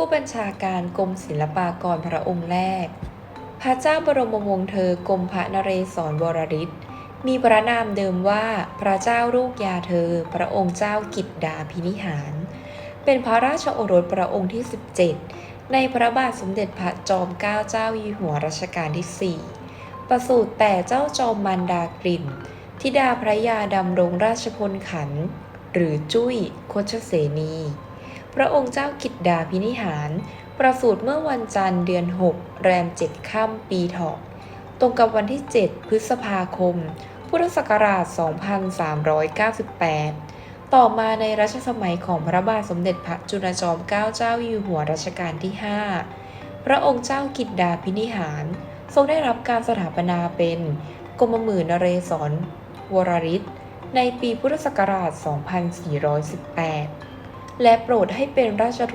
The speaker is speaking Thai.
ผู้บัญชาการกรมศิลปากรพระองค์แรก พระเจ้าบรมวงศ์เธอกรมพระนเรศวรวรริศมีพระนามเดิมว่าพระเจ้าลูกยาเธอ พระองค์เจ้ากิตดาพินิหาร เป็นพระราชโอรสพระองค์ที่ 17 ในพระบาทสมเด็จพระจอมเกล้าเจ้าอยู่หัวรัชกาลที่ 4 ประสูติแต่เจ้าจอมมันดากลิ่นธิดาพระยาดำรงราชพลขัน หรือจุ้ยโคชเสนี พระองค์เจ้ากิตดาพินิหาร ประสูติเมื่อวันจันทร์เดือน 6 แรม 7 ค่ำปีเถาะตรงกับวันที่ 7 พฤษภาคม พุทธศักราช 2398 ต่อมาในรัชสมัยของพระบาทสมเด็จพระจุลจอมเกล้าเจ้าอยู่หัวรัชกาลที่ 5 พระองค์เจ้ากิตดาพินิหาร ทรงได้รับการสถาปนาเป็นกรมหมื่นนเรศวรวรริศในปีพุทธศักราช 2418 และโปรดให้เป็นราช